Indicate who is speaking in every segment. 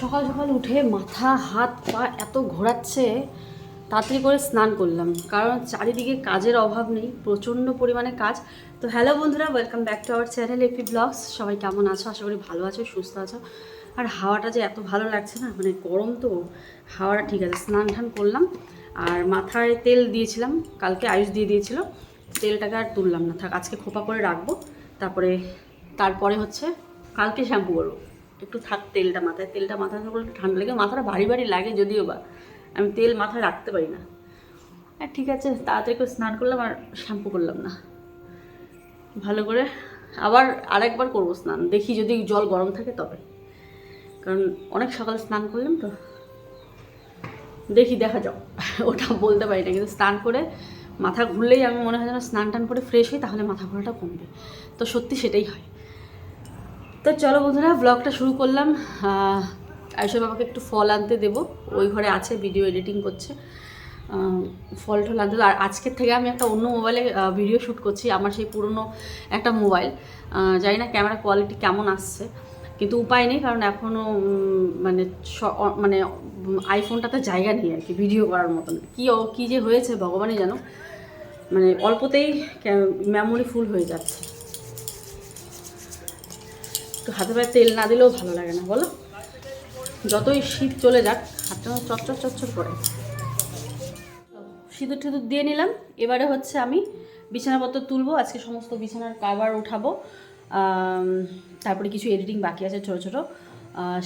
Speaker 1: সকাল সকাল উঠে মাথা, হাত, পা এত ঘোরাচ্ছে, তাড়াতাড়ি করে স্নান করলাম। কারণ চারিদিকে কাজের অভাব নেই, প্রচণ্ড পরিমাণে কাজ। তো হ্যালো বন্ধুরা welcome back to our channel AP blogs সবাই কেমন আছো? আশা করি ভালো আছো, সুস্থ আছো। আর হাওয়াটা যে এত ভালো লাগছে না মানে গরম তো, হাওয়াটা ঠিক আছে। স্নান টান করলাম, আর মাথায় তেল দিয়েছিলাম, কালকে আয়ুষ দিয়ে দিয়েছিল। তেলটাকে আর তুললাম না, থাক, আজকে খোপা করে রাখব। তারপরে তারপরে হচ্ছে, কালকে শ্যাম্পু করব। একটু থাক, তেলটা মাথায় তেলটা মাথায় থাকলে একটু ঠান্ডা লাগে, মাথাটা ভারী ভারী লাগে যদিও বা। আমি তেল মাথায় রাখতে পারি না। হ্যাঁ ঠিক আছে, তাড়াতাড়ি করে স্নান করলাম আর শ্যাম্পু করলাম না। ভালো করে আবার আরেকবার করব স্নান, দেখি যদি জল গরম থাকে তবে। কারণ অনেক সকালে স্নান করলাম তো। দেখি, দেখা যাও ওটা বলতে পারি না, কিন্তু স্নান করে মাথা ঘুরলেই আমি মনে হয় যেন স্নান টান করে ফ্রেশ হই, তাহলে মাথা ঘোরাটা কমবে। তো সত্যি সেটাই হয়। তো চলো বন্ধুরা ব্লগটা শুরু করলাম। আয়ুষের বাবাকে একটু ফল আনতে দেবো। ওই ঘরে আছে ভিডিও এডিটিং করছে। ফল টল আনতে আর আজকের থেকে আমি একটা অন্য মোবাইলে ভিডিও শ্যুট করছি, আমার সেই পুরনো একটা মোবাইল জানি না ক্যামেরা কোয়ালিটি কেমন আসছে, কিন্তু উপায় নেই, কারণ এখনও মানে মানে আইফোনটাতে জায়গা নেই আর কি ভিডিও করার মতন। কী কী যে হয়েছে, ভগবানই জানো। মানে অল্পতেই মেমোরি ফুল হয়ে যাচ্ছে। একটু হাতে পায়ে তেল না দিলেও ভালো লাগে না, বলো? যতই শীত চলে যাক, হাতটা চচ্চর চচ্চর করে। সিঁদুর টিঁদুর দিয়ে নিলাম। এবারে হচ্ছে আমি বিছানাপত্র তুলবো, আজকে সমস্ত বিছানার কাভার উঠাবো। তারপরে কিছু এডিটিং বাকি আছে ছোট ছোট।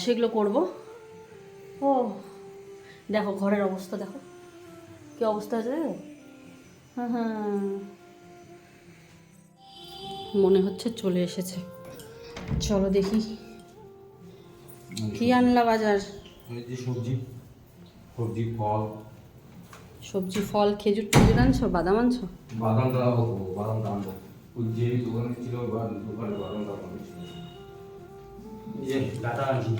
Speaker 1: সেগুলো করব। ও, দেখো ঘরের অবস্থা, দেখো। কি অবস্থা আছে? হ্যাঁ হ্যাঁ। মনে হচ্ছে চলে এসেছে। চলো দেখি। কি আনলা বাজার?
Speaker 2: সবজি সবজি ফল।
Speaker 1: সবজি ফল খেজুর টেজুর আনছো? বাদাম আনছো?
Speaker 2: বাদাম দাও বাদাম দাম ওই যে দোকানে ছিল দোকানে বাদাম দাম এই ডাটা আনছি।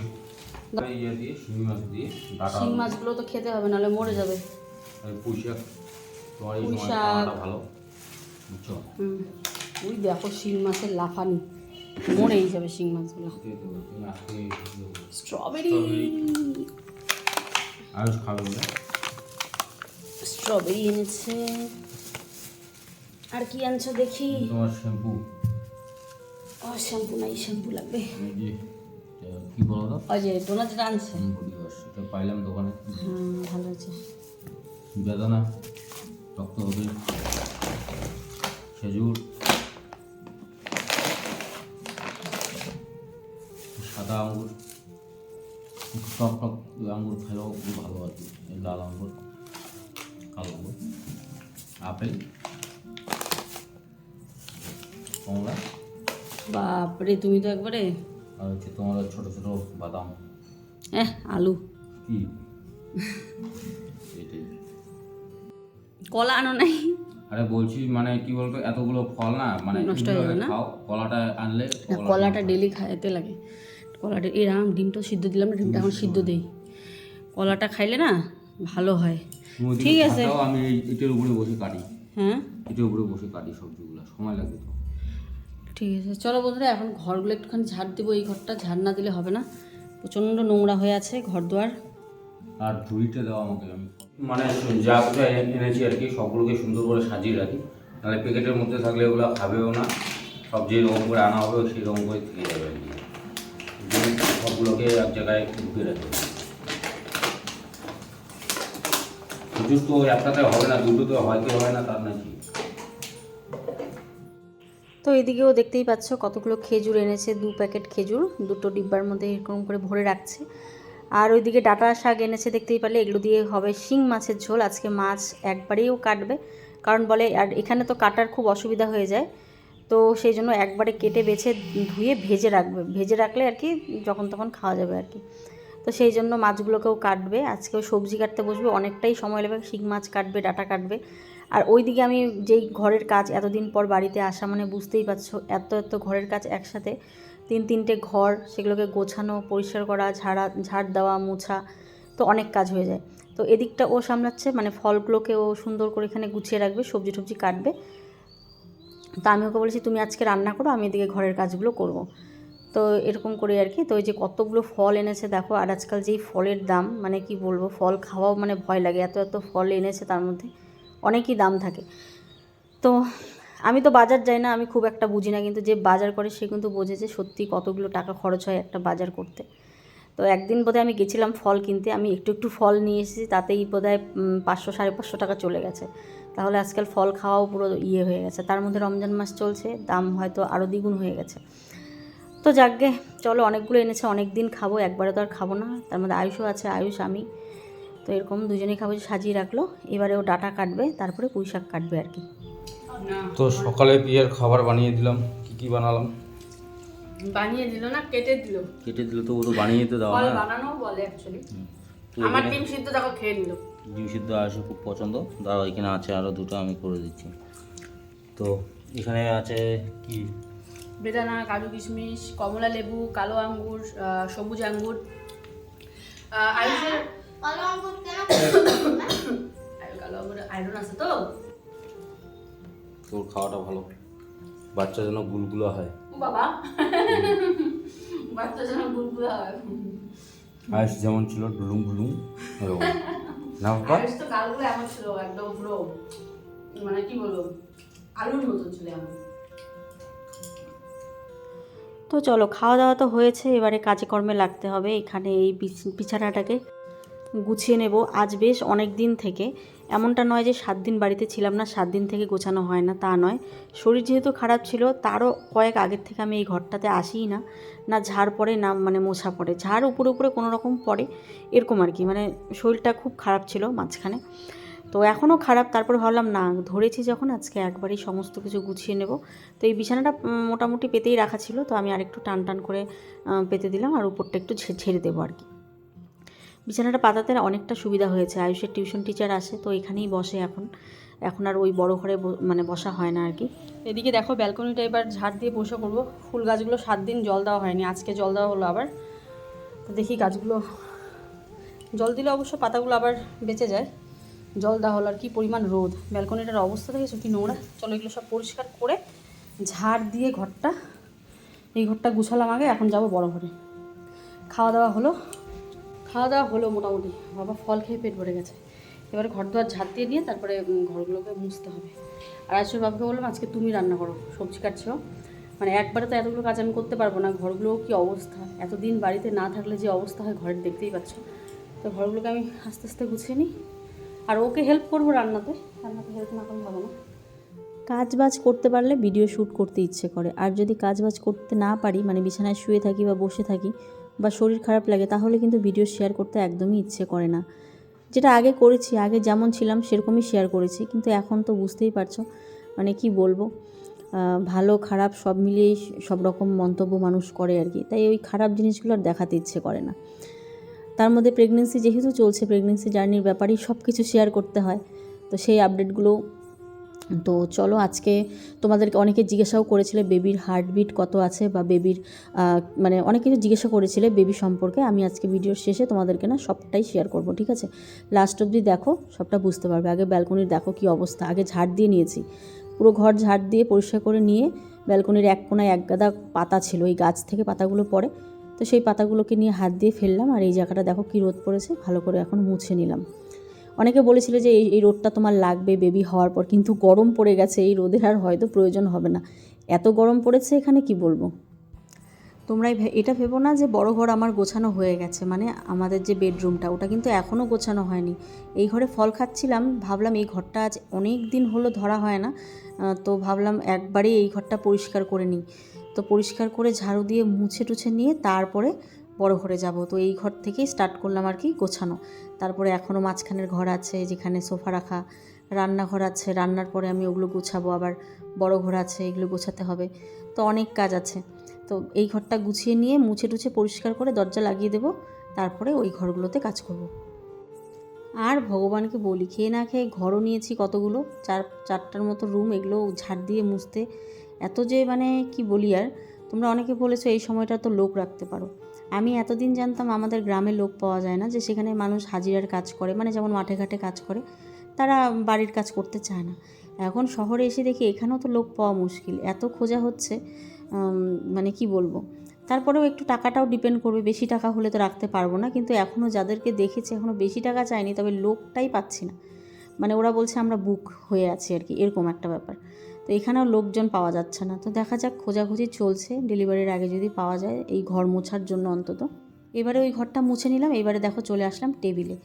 Speaker 2: ইয়ে দিয়ে শিঙি মাছ দিয়ে ডাটা
Speaker 1: শিং মাছগুলো তো খেতে হবে নাহলে মরে যাবে।
Speaker 2: পুঁই শাক। তোমার এই ভালো বুঝছ?
Speaker 1: হুম। ওই দেখো শিং মাছের লাফানি। মরেই যাবে শিং মাছগুলো স্ট্রবেরি। স্ট্রবেরি এনেছে। আর কি আনছো দেখি?
Speaker 2: তোমার শ্যাম্পু।
Speaker 1: ও শ্যাম্পু নাই শ্যাম্পু লাগবে।
Speaker 2: কি বলো তো?
Speaker 1: ওই যে ডোনাট আনছে।
Speaker 2: এটা পাইলাম দোকানে।
Speaker 1: হুম ভালো আছে
Speaker 2: বেদানা রক্ত হবে খেজুর। সাদা আঙ্গুর টক টক আঙ্গুর খেলেও খুব ভালো আর কি এই লাল আঙ্গুর কালো আঙ্গুর আপেল কমলা।
Speaker 1: বাপরে তুমি তো একবারে
Speaker 2: আর হচ্ছে তোমার ছোটো ছোটো বাদাম।
Speaker 1: হ্যাঁ আলু।
Speaker 2: কি? এটাই।
Speaker 1: কলা আনো নাই?
Speaker 2: আরে বলছি মানে কি বলতো এতগুলো ফল না মানে
Speaker 1: নষ্ট হয়ে যাবে না?
Speaker 2: কলাটা আনলে
Speaker 1: কলাটা ডেলি খাইতে লাগে। কলাটা এরকম ডিমটা সিদ্ধ দিলাম না ডিমটা এখন সিদ্ধ দেই। কলাটা খাইলে না ভালো হয়। ঠিক আছে।
Speaker 2: আমি এটার উপরে বসে কাটি।
Speaker 1: হ্যাঁ?
Speaker 2: এটার উপরে বসে কাটি সবজিগুলো সময় লাগবে তো।
Speaker 1: ঠিক আছে চলো বন্ধুরা এখন ঘরগুলো একটুখানি ঝাড় দেবো এই ঘরটা ঝাড় না দিলে হবে না। প্রচণ্ড নোংরা হয়ে আছে ঘর দুয়ার
Speaker 2: আর ঝুড়িটা দাও আমাকে আমি মানে যা এনেছি আর কি সবগুলোকে সুন্দর করে সাজিয়ে রাখি। নাহলে প্যাকেটের মধ্যে থাকলে ওগুলো খাবেও না। সব যে রকম করে আনা হবে সেই রকম করে থেকে যাবে। সবগুলোকে এক জায়গায় ঢুকে রাখি প্রচুর তো একটাতে হবে না দুটো তো হয়তো হয় না, তার নাকি।
Speaker 1: তো এদিকেও দেখতেই পাচ্ছ কতগুলো খেজুর এনেছে, দু প্যাকেট খেজুর, দুটো ডিব্বার মধ্যে এরকম করে ভরে রাখছে। আর ওইদিকে ডাটা শাক এনেছে দেখতেই পারলে এগুলো দিয়ে হবে শিং মাছের ঝোল, আজকে মাছ একবারেও কাটবে। কারণ বলে, আর এখানে তো কাটার খুব অসুবিধা হয়ে যায়। তো সেই জন্য একবারে কেটে বেছে ধুয়ে ভেজে রাখবে। ভেজে রাখলে আর কি যখন তখন খাওয়া যাবে আর কি। তো সেই জন্য মাছগুলোকেও কাটবে। আজকেও সবজি কাটতে বসবে, অনেকটাই সময় লাগবে। শিং মাছ কাটবে, ডাটা কাটবে। আর ওইদিকে আমি যেই ঘরের কাজ এতদিন পর বাড়িতে আসা মানে বুঝতেই পারছ, এত এত ঘরের কাজ একসাথে, তিন তিনটে ঘর, সেগুলোকে গোছানো, পরিষ্কার করা, ঝাড়া, ঝাড় দেওয়া, মোছা, তো অনেক কাজ হয়ে যায়। তো এদিকটা ও সামলাচ্ছে মানে ফলগুলোকে ও সুন্দর করে এখানে গুছিয়ে রাখবে সবজি টবজি কাটবে। তা আমি ওকে বলেছি, তুমি আজকে রান্না করো, আমি এদিকে ঘরের কাজগুলো করব। তো এরকম করে আর কি, তো ওই যে কতগুলো ফল এনেছে দেখো, আর আজকাল যেই ফলের দাম মানে কি বলব, ফল খাওয়াও মানে ভয় লাগে, এত এত ফল এনেছে তার মধ্যে, অনেকই দাম থাকে। তো আমি তো বাজার যাই না, আমি খুব একটা বুঝি না, কিন্তু যে বাজার করে সে কিন্তু বোঝে যে সত্যি কতগুলো টাকা খরচ হয় একটা বাজার করতে। তো একদিন বোধহয় আমি গেছিলাম ফল কিনতে, আমি একটু একটু ফল নিয়ে এসেছি, তাতেই বোধহয় পাঁচশো সাড়ে পাঁচশো টাকা চলে গেছে। তাহলে আজকাল ফল খাওয়াও পুরো ইয়ে হয়ে গেছে। তার মধ্যে রমজান মাস চলছে দাম হয়তো আরও দ্বিগুণ হয়ে গেছে। তো যাকগে চলো অনেকগুলো এনেছে অনেক দিন খাব একবারে তো আর খাব না। তার মধ্যে আয়ুষও আছে আয়ুষ আমি। তো এরকম দুজনেই খাব সাজিয়ে রাখল। এবারে ও ডাটা কাটবে তারপরে পুঁই শাক কাটবে আর কি।
Speaker 2: তো সকালে পিয়ার খাবার বানিয়ে দিলাম কি কি বানালাম?
Speaker 1: বানিয়ে দিল না কেটে দিল।
Speaker 2: কেটে দিলে তো ও তো বানিয়ে তো দাও না।
Speaker 1: বানানো বলে অ্যাকচুয়ালি আমার ডিম সিদ্ধ দেখো খেয়ে নিল।
Speaker 2: ডিম সিদ্ধ আসে খুব পছন্দ। দাঁড়াও এখানে আছে আরও দুটো আমি করে দিচ্ছি। তো এখানে আছে কি?
Speaker 1: বেদানা কাজু কিশমিশ কমলা লেবু কালো আঙ্গুর সবুজ আঙ্গুর। আয়ুষের আয়ু- কালো আঙ্গুর আয়রন আছে তো?
Speaker 2: তোর খাওয়াটা ভালো। বাচ্চা যেন গুলগুলো হয়।
Speaker 1: বাবা। বাচ্চা যেন গুলগুলা হয়।
Speaker 2: আয়ুষ যেমন ছিল ডুলুং ডুলুং এরকম না
Speaker 1: আয়ুষ তো গালগুলো এমন ছিল একদম পুরো মানে কি বলব আলুর মতো ছিল এমন। তো চলো খাওয়া দাওয়া তো হয়েছে এবারে কাজে কর্মে লাগতে হবে এখানে এই বিছ- বিছানাটাকে। গুছিয়ে নেব আজ বেশ অনেক দিন থেকে। এমনটা নয় যে সাত দিন বাড়িতে ছিলাম না, সাত দিন থেকে গোছানো হয় না, তা নয়। শরীর যেহেতু খারাপ ছিল, তারও কয়েক আগের থেকে আমি এই ঘরটাতে আসিই না। না ঝাড় পড়ে, না মানে মোছা পড়ে। ঝাড় উপরে উপরে কোনো রকম পড়ে, এরকম আর কি। মানে শরীরটা খুব খারাপ ছিল মাঝখানে। তো এখনও খারাপ, তারপর ভাবলাম, না, ধরেছি যখন, আজকে একবারই সমস্ত কিছু গুছিয়ে নেব। তো এই বিছানাটা মোটামুটি পেতেই রাখা ছিল, তো আমি আরেকটু টান টান করে পেতে দিলাম আর উপরটা একটু ঝেড়ে দেবো আর কি। বিছানাটা পাতাতে অনেকটা সুবিধা হয়েছে। আয়ুষের টিউশন টিচার আসে, তো এখানেই বসে এখন। এখন আর ওই বড় ঘরে মানে বসা হয় না আর কি। এদিকে দেখো ব্যালকনিটা এবার ঝাড় দিয়ে বসে করব। ফুল গাছগুলো সাত দিন জল দেওয়া হয়নি, আজকে জল দেওয়া হলো আবার। তো দেখি গাছগুলো জল দিলে অবশ্য পাতাগুলো আবার বেঁচে যায়। জল দেওয়া হলো আর কি পরিমাণ রোদ। ব্যালকনিটার অবস্থা দেখেছ কি নোংরা? চলো এগুলো সব পরিষ্কার করে ঝাড় দিয়ে ঘরটা, এই ঘরটা গুছালাম আগে, এখন যাব বড় ঘরে। খাওয়া দাওয়া হলো। খাওয়া দাওয়া হলো মোটামুটি। বাবা ফল খেয়ে পেট ভরে গেছে। এবারে ঘর দুয়ার ঝাড় দিয়ে নিয়ে তারপরে ঘরগুলোকে মুছতে হবে। আর আজকে বাবাকে বললাম, আজকে তুমি রান্না করো, সবজি কাটছো। মানে একবারে তো এতগুলো কাজ আমি করতে পারব না। ঘরগুলোও কি অবস্থা? এতদিন বাড়িতে না থাকলে যে অবস্থা হয়, ঘরের দেখতেই পাচ্ছ। তো ঘরগুলোকে আমি আস্তে আস্তে গুছিয়ে নিই। আর ওকে হেল্প করব রান্নাতে। রান্নাতে হেল্প না করলে হবে না। কাজ বাজ করতে পারলে ভিডিও শ্যুট করতে ইচ্ছে করে। আর যদি কাজ বাজ করতে না পারি মানে বিছানায় শুয়ে থাকি বা বসে থাকি বা শরীর খারাপ লাগে, তাহলে কিন্তু ভিডিও শেয়ার করতে একদমই ইচ্ছে করে না। যেটা আগে করেছি, আগে যেমন ছিলাম সেরকমই শেয়ার করেছি, কিন্তু এখন তো বুঝতেই পারছ মানে কি বলব? ভালো, খারাপ সব মিলিয়েই সব রকম মন্তব্য মানুষ করে আর কি। তাই ওই খারাপ জিনিসগুলো আর দেখাতে ইচ্ছে করে না। তার মধ্যে প্রেগনেন্সি যেহেতু চলছে প্রেগনেন্সি জার্নির ব্যাপারেই সব কিছু শেয়ার করতে হয়, তো সেই আপডেটগুলো তো চলো আজকে তোমাদেরকে অনেকে জিজ্ঞাসাও করেছিলে বেবির হার্টবিট কত আছে বা বেবির মানে অনেক কিছু জিজ্ঞাসা করেছিলে বেবি সম্পর্কে, আমি আজকে ভিডিওর শেষে তোমাদেরকে না সবটাই শেয়ার করব, ঠিক আছে? লাস্ট অবধি দেখো, সবটা বুঝতে পারবে। আগে ব্যালকনির দেখো কি অবস্থা। আগে ঝাড় দিয়ে নিয়েছি। পুরো ঘর ঝাড় দিয়ে পরিষ্কার করে নিয়ে ব্যালকনির এক কোনায় এক গাদা পাতা ছিল, এই গাছ থেকে পাতাগুলো পড়ে। তো সেই পাতাগুলোকে নিয়ে হাত দিয়ে ফেললাম আর এই জায়গাটা দেখো কি রোদ পড়েছে, ভালো করে এখন মুছে নিলাম। অনেকে বলেছিল যে এই এই রোদটা তোমার লাগবে বেবি হওয়ার পর, কিন্তু গরম পড়ে গেছে, এই রোদের আর হয়তো প্রয়োজন হবে না। এত গরম পড়েছে এখানে কি বলব? তোমরা এটা ভেবো না যে বড় ঘর আমার গোছানো হয়ে গেছে মানে আমাদের যে বেডরুমটা ওটা কিন্তু এখনও গোছানো হয়নি। এই ঘরে ফল খাচ্ছিলাম, ভাবলাম এই ঘরটা আজ অনেক দিন হলো ধরা হয় না তো ভাবলাম একবারেই এই ঘরটা পরিষ্কার করে নিই। তো পরিষ্কার করে ঝাড়ু দিয়ে মুছে টুছে নিয়ে তারপরে বড় ঘরে যাব। তো এই ঘর থেকেই স্টার্ট করলাম আর কি গোছানো। তারপরে এখনও মাঝখানের ঘর আছে, যেখানে সোফা রাখা, রান্নাঘর আছে। রান্নার পরে আমি ওগুলো গুছাবো, আবার বড় ঘর আছে, এগুলো গোছাতে হবে। তো অনেক কাজ আছে। তো এই ঘরটা গুছিয়ে নিয়ে মুছে টুছে পরিষ্কার করে দরজা লাগিয়ে দেবো। তারপরে ওই ঘরগুলোতে কাজ করব। আর ভগবানকে বলি, খেয়ে না খেয়ে ঘরও নিয়েছি কতগুলো। চার, চারটার মতো রুম এগুলো ঝাড় দিয়ে মুছতে। এত যে মানে কি বলি আর, তোমরা অনেকে বলেছ এই সময়টা তো লোক রাখতে পারো। আমি এতদিন জানতাম আমাদের গ্রামে লোক পাওয়া যায় না যে সেখানে মানুষ হাজিরার কাজ করে মানে যেমন মাঠে ঘাটে কাজ করে, তারা বাড়ির কাজ করতে চায় না। এখন শহরে এসে দেখি এখানেও তো লোক পাওয়া মুশকিল, এত খোঁজা হচ্ছে মানে কি বলব?
Speaker 3: তারপরেও একটু টাকাটাও ডিপেন্ড করবে, বেশি টাকা হলে তো রাখতে পারব না, কিন্তু এখনও যাদেরকে দেখেছি এখনও বেশি টাকা চাইনি, তবে লোকটাই পাচ্ছি না। মানে ওরা বলছে আমরা বুক হয়ে আছি আর কি, এরকম একটা ব্যাপার। তো এখানেও লোকজন পাওয়া যাচ্ছে না। তো দেখা যাক খোঁজাখুঁজি চলছে। ডেলিভারির আগে যদি পাওয়া যায় এই ঘর মোছার জন্য অন্তত। এবারে ওই ঘরটা মুছে নিলাম। এবারে দেখো চলে আসলাম টেবিলে।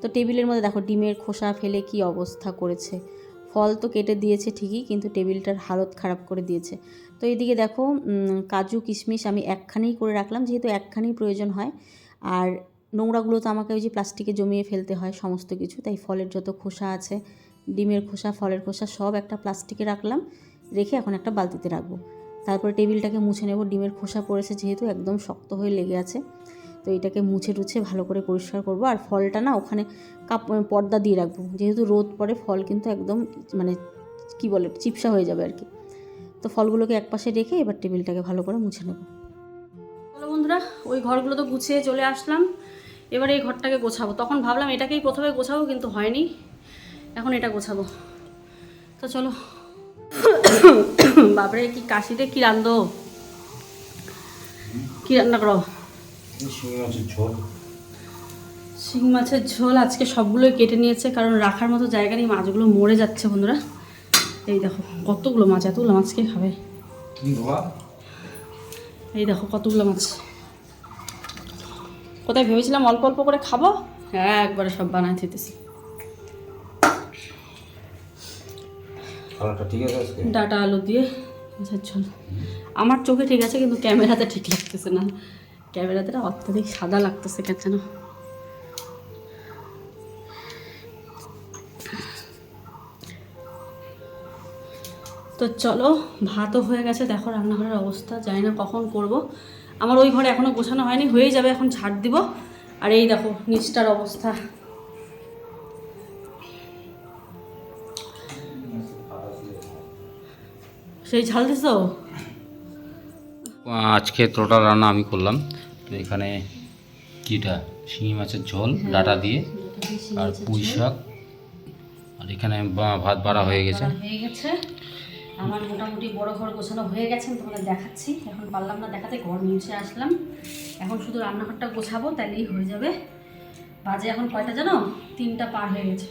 Speaker 3: তো টেবিলের মধ্যে দেখো ডিমের খোসা ফেলে কি অবস্থা করেছে। ফল তো কেটে দিয়েছে ঠিকই, কিন্তু টেবিলটার হালত খারাপ করে দিয়েছে। তো এইদিকে দেখো কাজু, কিশমিশ আমি একখানেই করে রাখলাম, যেহেতু একখানেই প্রয়োজন হয়। আর নোংরাগুলো তো আমাকে ওই যে প্লাস্টিকে জমিয়ে ফেলতে হয় সমস্ত কিছু, তাই ফলের যত খোসা আছে ডিমের খোসা, ফলের খোসা সব একটা প্লাস্টিকে রাখলাম, রেখে এখন একটা বালতিতে রাখব। তারপরে টেবিলটাকে মুছে নেব। ডিমের খোসা পড়েছে যেহেতু একদম শক্ত হয়ে লেগে আছে, তো এটাকে মুছে টুছে ভালো করে পরিষ্কার করব। আর ফলটা না ওখানে কাপ পর্দা দিয়ে রাখব। যেহেতু রোদ পড়ে, ফল কিন্তু একদম মানে কি বলে, চিপসা হয়ে যাবে আর কি। তো ফলগুলোকে একপাশে রেখে এবার টেবিলটাকে ভালো করে মুছে নেব।
Speaker 1: চলো বন্ধুরা, ওই ঘরগুলো তো গুছিয়ে চলে আসলাম। এবার এই ঘরটাকে গোছাবো। তখন ভাবলাম এটাকেই প্রথমে গোছাবো, কিন্তু হয়নি। এখন এটা গোছাবো। তো চলো। বাপরে কি কাশিতে কি রান্ধো? কি রান্না করো? শিং মাছের ঝোল। আজকে সবগুলোই কেটে নিয়েছে কারণ রাখার মতো জায়গা নেই মাছগুলো মরে যাচ্ছে বন্ধুরা। এই দেখো কতগুলো মাছ এতগুলো মাছ কে খাবে? এই দেখো কতগুলো মাছ। কোথায় ভেবেছিলাম অল্প অল্প করে খাব? হ্যাঁ একবারে সব বানাই দিতেছি। ডাটা আলু দিয়ে। মাছের ঝোল আমার চোখে ঠিক আছে, কিন্তু ক্যামেরাতে ঠিক লাগতেছে না। ক্যামেরাতে অত্যাধিক সাদা লাগতেছে, কেন যেন তো চলো, ভাতও হয়ে গেছে, দেখো রান্নাঘরের অবস্থা, জানি না কখন করব। আমার ওই ঘরে এখনও গোছানো হয়নি, হয়েই যাবে, এখন ঝাড় দিব। আর এই দেখো, নিচটার অবস্থা। সেই ঝাল দিছো?
Speaker 2: আজকে টোটাল রান্না আমি করলাম। তো এখানে কিটা? শিঙি মাছের ঝোল ডাটা দিয়ে আর পুঁই শাক। আর এখানে ভাত বাড়া হয়ে গেছে।
Speaker 1: হয়ে গেছে। আমার মোটামুটি বড় ঘর গোছানো হয়ে গেছে আমি তোমাদের দেখাচ্ছি। এখন পারলাম না দেখাতে ঘর মুছে আসলাম। এখন শুধু রান্নাঘরটা গোছাবো তাহলেই হয়ে যাবে। বাজে এখন কয়টা জানো? তিনটা পার হয়ে গেছে।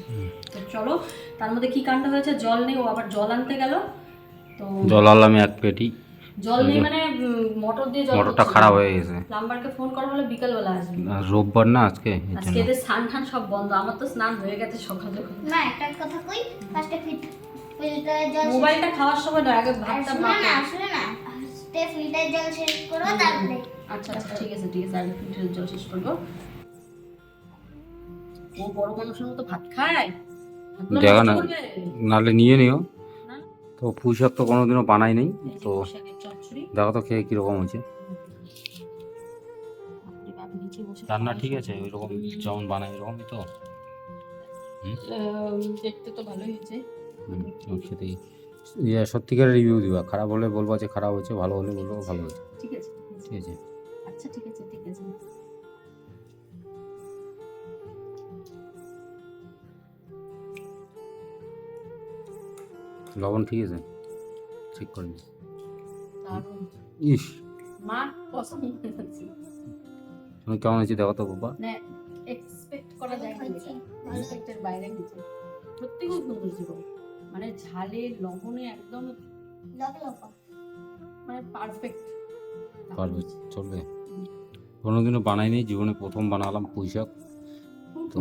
Speaker 1: তো চলো তার মধ্যে কি কাণ্ড হয়েছে? জল নেই ও আবার জল আনতে গেল। তো
Speaker 2: জল আনলাম এক পেটি।
Speaker 1: জল নেই মানে মোটর দিয়ে জল
Speaker 2: মোটরটা খারাপ হয়ে গেছে।
Speaker 1: প্লাম্বারকে ফোন করা হলে বিকালবেলা আসবে।
Speaker 2: রোববার না আজকে
Speaker 1: আজকে এদের স্নান টান সব বন্ধ। আমার তো স্নান হয়ে গেছে সকালে।
Speaker 4: না একটা কথা কই? ফার্স্টে ফিল্টারে জল শেষ-
Speaker 1: মোবাইলটা খাওয়ার সময় নয় আগে ভাতটা মাখো।
Speaker 4: না শুনে না। ফার্স্টে ফিল্টারে জল শেষ করো তারপরে।
Speaker 1: আচ্ছা আচ্ছা ঠিক আছে ঠিক আছে আগে ফিল্টারের জল শেষ করব। ও বড় মানুষের মতো ভাত খায়?
Speaker 2: দেখা না? নাহলে নিয়ে নিও।
Speaker 1: না?
Speaker 2: তো পুঁই শাক তো কোনোদিনও বানাই নাই
Speaker 1: এই যে
Speaker 2: তো দেখো তো খেয়ে কীরকম হয়েছে? রান্না ঠিক আছে ওই রকম যেমন বানাই এরকমই তো।
Speaker 1: দেখতে তো ভালোই হয়েছে।
Speaker 2: হুম, ইয়ে সত্যিকারের রিভিউ দিবা। খারাপ হলে বলব যে খারাপ হয়েছে ভালো হলে বলব ভালো হয়েছে।
Speaker 1: ঠিক আছে ঠিক আছে।
Speaker 2: ঠিক আছে।
Speaker 1: আচ্ছা ঠিক আছে।
Speaker 2: লবণ ঠিক আছে? চেক করে নি।
Speaker 1: দারুণ।
Speaker 2: ইস।
Speaker 1: মা পছন্দ
Speaker 2: তুমি কেমন হয়েছে দেখো তো বাবা।
Speaker 1: এক্সপেক্ট করা যায় না এক্সপেক্টের বাইরে গেছে। সত্যি খুব সুন্দর ছিল মানে ঝালে লবণে একদম মানে পারফেক্ট
Speaker 2: পারবে চলবে। কোনোদিনও বানাই নি জীবনে প্রথম বানালাম পুঁই শাক তো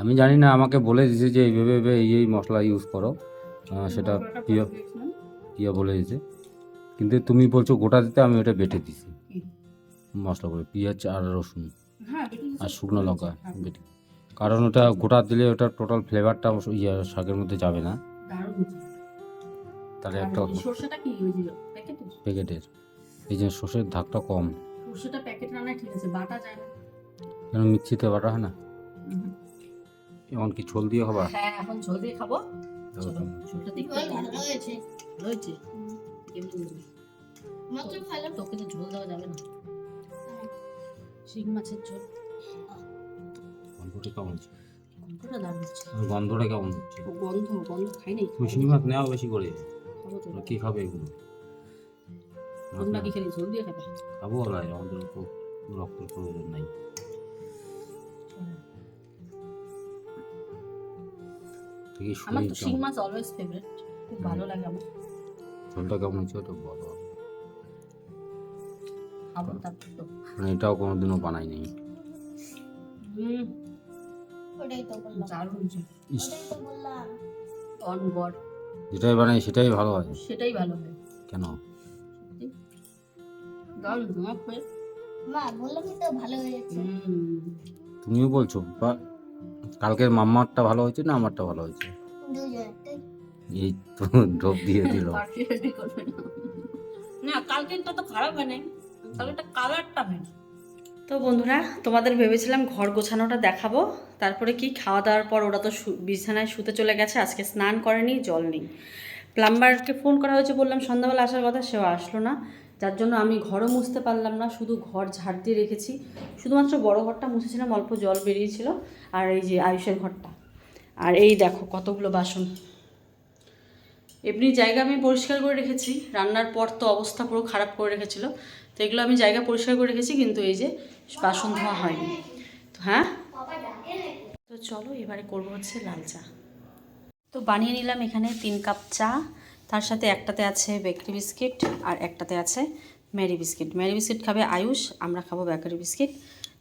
Speaker 2: আমি জানি না আমাকে বলে দিয়েছে যে এইভাবে এইভাবে এই এই মশলা ইউজ করো। সেটা প্রিয়া প্রিয়া বলে দিয়েছে। কিন্তু তুমি বলছো গোটা দিতে আমি ওটা বেটে দিছি। মশলা করে পেঁয়াজ আর রসুন
Speaker 1: হ্যাঁ।
Speaker 2: আর শুকনো লঙ্কা
Speaker 1: হ্যাঁ,
Speaker 2: বেটে। কারণ ওটা গোটা দিলে ওটার টোটাল ফ্লেভারটা ইয়ে শাকের মধ্যে যাবে না। তাহলে একটা প্যাকেটের? এই যে সর্ষের ধাকটা কম।
Speaker 1: সর্ষেটা প্যাকেট রান্নায় ঠিক আছে বাটা যায় না।
Speaker 2: কেন মিক্সিতে বাটা হয় না। এখন কি ছোল দিয়ে খাবা?
Speaker 1: হ্যাঁ এখন ঝোল দিয়ে খাব।
Speaker 2: দেখো
Speaker 1: চলো,
Speaker 2: তুমি।
Speaker 1: দেখতে
Speaker 4: ভালো
Speaker 1: ভালো
Speaker 4: হয়েছে।
Speaker 1: হয়েছে? কেমন
Speaker 4: মাত্র ভালো
Speaker 1: তোকে তো ঝোল দেওয়া যাবে না। শিং মাছের ঝোল।
Speaker 2: গন্ধটা কেমন হচ্ছে?
Speaker 1: গন্ধটা দারুণ হচ্ছে।
Speaker 2: গন্ধটা কেমন হচ্ছে?
Speaker 1: ও গন্ধ গন্ধ খাই নাই।
Speaker 2: তুমি শিঙি মাছ নেওয়া বেশি করে। কি খাবে এগুলো?
Speaker 1: তুমি নাকি খেলি ঝোল দিয়ে খাবে?
Speaker 2: খাব না আমাদের তো রক্তের প্রয়োজন নাই। দেখি
Speaker 1: আমার তো শিং মাছ অলওয়েজ ফেভারিট খুব ভালো লাগে আমার।
Speaker 2: ঝোলটা কেমন হচ্ছে ওটা বলো।
Speaker 1: খাব তারপর। তো
Speaker 2: মানে এটাও কোনোদিনও বানাই নাই।
Speaker 1: হুম।
Speaker 4: ওটাই তো বললাম।
Speaker 1: দারুণ
Speaker 4: ওটাই তো বললাম।
Speaker 1: অন
Speaker 2: যেটাই বানাই সেটাই ভালো হয়।
Speaker 1: সেটাই ভালো হয়।
Speaker 2: কেন?
Speaker 1: সত্যি। দারুণ
Speaker 4: মা বললামই তো ভালো হয়েছে।
Speaker 2: তুমিও বলছো বা কালকের মাম্মারটা ভালো হয়েছে না আমারটা ভালো হয়েছে? এই তো দিয়ে দিল।
Speaker 1: না না কালকেরটা তো খারাপ হয় নাই। কালকেরটা কালারটা হয় তো বন্ধুরা তোমাদের ভেবেছিলাম ঘর গোছানোটা দেখাবো। তারপরে কি খাওয়া দাওয়ার পর ওরা তো বিছানায় শুতে চলে গেছে আজকে স্নান করেনি জল নেই। প্লাম্বারকে ফোন করা হয়েছে বললাম সন্ধ্যাবেলা আসার কথা সেও আসলো না। যার জন্য আমি ঘরও মুছতে পারলাম না শুধু ঘর ঝাড় দিয়ে রেখেছি। শুধুমাত্র বড় ঘরটা মুছেছিলাম অল্প জল বেরিয়েছিল। আর এই যে আয়ুষের ঘরটা। আর এই দেখো কতগুলো বাসন। এমনি জায়গা আমি পরিষ্কার করে রেখেছি, রান্নার পর তো অবস্থা পুরো খারাপ করে রেখেছিল। তো এগুলো আমি জায়গা পরিষ্কার করে রেখেছি, কিন্তু এই যে বাসন ধোয়া হয়নি। তো হ্যাঁ? তো চলো এবারে করব হচ্ছে লাল চা। তো বানিয়ে নিলাম এখানে তিন কাপ চা, তার সাথে একটাতে আছে বেকারি বিস্কিট আর একটাতে আছে ম্যারি বিস্কিট। ম্যারি বিস্কিট খাবে আয়ুষ, আমরা খাব বেকারি বিস্কিট।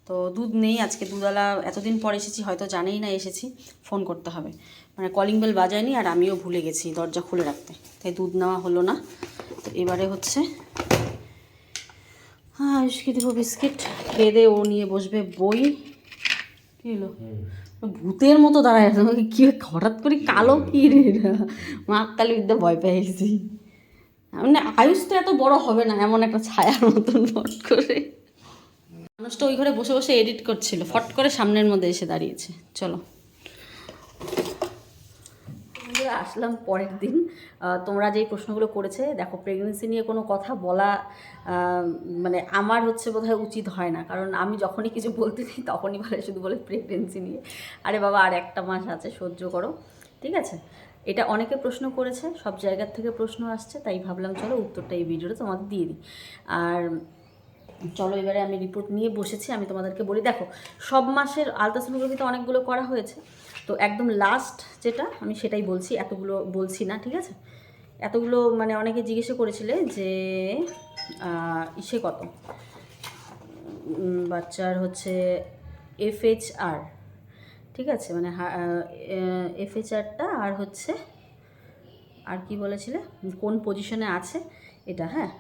Speaker 1: তো দুধ নেই, আজকে দুধওয়ালা এতদিন পর এসেছি, হয়তো জানেই না, এসেছি, ফোন করতে হবে। মানে কলিং বেল বাজায়নি আর আমিও ভুলে গেছি দরজা খুলে রাখতে। তাই দুধ নেওয়া হলো না। তো এবারে হচ্ছে হ্যাঁ আয়ুষকে দেবো বিস্কিট। খেয়ে ও নিয়ে বসবে বই। কী হলো? ভূতের মতো দাঁড়ায় আছে। হঠাৎ করে কালো কি রে? মা কালী বিদ্যা ভয় পেয়ে গেছি। মানে আয়ুষ তো এত বড় হবে না, এমন একটা ছায়ার মতন ফট করে। মানুষটা ওই ঘরে বসে বসে এডিট করছিল। ফট করে সামনের মধ্যে এসে দাঁড়িয়েছে। চলো। আসলাম পরের দিন। তোমরা যেই প্রশ্নগুলো করেছে, দেখো প্রেগনেন্সি নিয়ে কোনো কথা বলা মানে আমার হচ্ছে বোধহয় উচিত হয় না। কারণ আমি যখনই কিছু বলতে দিই তখনই বলে, শুধু বলে প্রেগনেন্সি নিয়ে। আরে বাবা, আর একটা মাস আছে, সহ্য করো। ঠিক আছে? এটা অনেকে প্রশ্ন করেছে, সব জায়গার থেকে প্রশ্ন আসছে, তাই ভাবলাম, চলো উত্তরটা এই ভিডিওটা তোমাদের দিয়ে দিই। আর চলো এবারে আমি রিপোর্ট নিয়ে বসেছি, আমি তোমাদেরকে বলি, দেখো, সব মাসের আলট্রাসোনোগ্রাফিতে অনেকগুলো করা হয়েছে। তো একদম লাস্ট যেটা, আমি সেটাই বলছি, এতগুলো বলছি না, ঠিক আছে? এতগুলো মানে অনেকে জিজ্ঞেসে করেছিলে যে ইসে কত? বাচ্চার হচ্ছে এফএইচআর ঠিক আছে? মানে এফএইচআরটা আর হচ্ছে, আর কি বলেছিলে? কোন পজিশনে আছে? এটা হ্যাঁ?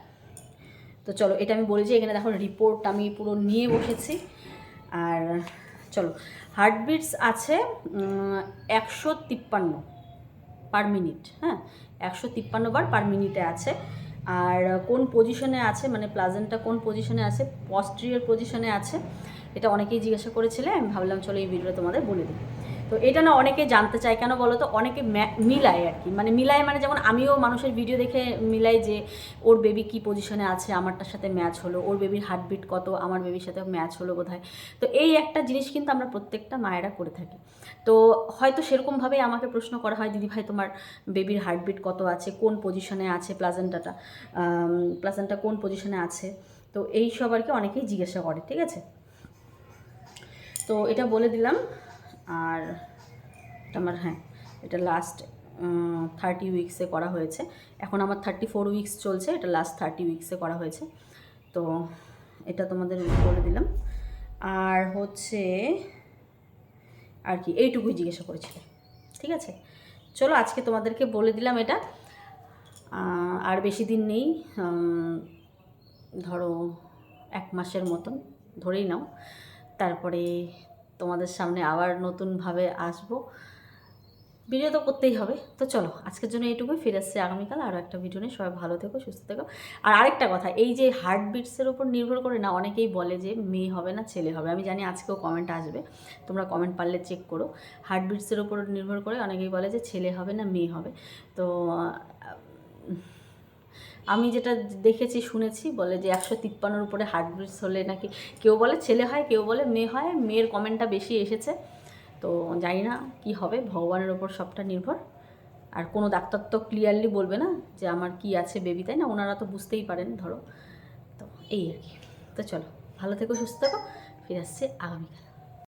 Speaker 1: তো চলো, এটা আমি বলেছি এখানে দেখো রিপোর্ট আমি পুরো নিয়ে বসেছি। আর চলো হার্টবিটস আছে একশো তিপ্পান্ন পার মিনিট হ্যাঁ? একশো তিপ্পান্ন বার পার মিনিটে আছে। আর কোন পজিশনে আছে মানে প্লাজেন্টটা কোন পজিশনে আছে পস্ট্রিয়ার পজিশনে আছে, এটা অনেকেই জিজ্ঞাসা করেছিলে, আমি ভাবলাম চলো এই ভিডিওটা তোমাদের বলে দিই। তো এটা না অনেকে জানতে চায়, কেন বলো তো অনেকে মিলায় আর কি মানে মিলায় মানে যেমন আমিও মানুষের ভিডিও দেখে মিলাই যে, ওর বেবি কি পজিশনে আছে, আমারটার সাথে ম্যাচ হলো, ওর বেবির হার্টবিট কত, আমার বেবির সাথে ম্যাচ হলো বোধহয়। তো এই একটা জিনিস কিন্তু আমরা প্রত্যেকটা মায়েরা করে থাকি। তো হয়তো সেরকমভাবেই আমাকে প্রশ্ন করা হয়, দিদি ভাই, তোমার বেবির হার্টবিট কত আছে? কোন পজিশনে আছে প্লাজেন্টাটা প্লাজেন্টা কোন পজিশনে আছে? তো এই সব আর কি অনেকেই জিজ্ঞাসা করে, ঠিক আছে? তো এটা বলে দিলাম। আর আমার হ্যাঁ এটা লাস্ট থার্টি উইক্সে করা হয়েছে। এখন আমার থার্টি ফোর উইক্স চলছে, এটা লাস্ট থার্টি উইক্সে করা হয়েছে। তো এটা তোমাদের বলে দিলাম। আর হচ্ছে আর কি, এইটুকুই জিজ্ঞাসা করেছিল। ঠিক আছে? চলো আজকে তোমাদেরকে বলে দিলাম এটা। আর বেশি দিন নেই ধরো এক মাসের মতন, ধরেই নাও। তারপরে তোমাদের সামনে আবার নতুনভাবে আসব। ভিডিও তো করতেই হবে। তো চলো, আজকের জন্য এইটুকুই। ফিরে আসছে আগামীকাল আরও একটা ভিডিও নিয়ে। সবাই ভালো থেকো, সুস্থ থেকো। আর আরেকটা কথা, এই যে হার্টবিটসের উপর নির্ভর করে না, অনেকেই বলে যে মেয়ে হবে না, ছেলে হবে। আমি জানি আজকেও কমেন্ট আসবে, তোমরা কমেন্ট পারলে চেক করো। হার্টবিটসের উপর নির্ভর করে অনেকেই বলে যে ছেলে হবে না, মেয়ে হবে। তো আমি যেটা দেখেছি, শুনেছি, বলে যে একশো তিপ্পান্নর উপরে হার্টবিটস হলে নাকি কেউ বলে ছেলে হয়, কেউ বলে মেয়ে হয়, মেয়ের কমেন্টটা বেশি এসেছে। তো জানি না কি হবে, ভগবানের ওপর সবটা নির্ভর। আর কোনো ডাক্তার তো ক্লিয়ারলি বলবে না যে আমার কি আছে বেবি তাই না? ওনারা তো বুঝতেই পারেন, ধরো। তো এই আর কি। তো চলো, ভালো থেকো, সুস্থ থেকো। ফিরে আসছে আগামীকাল।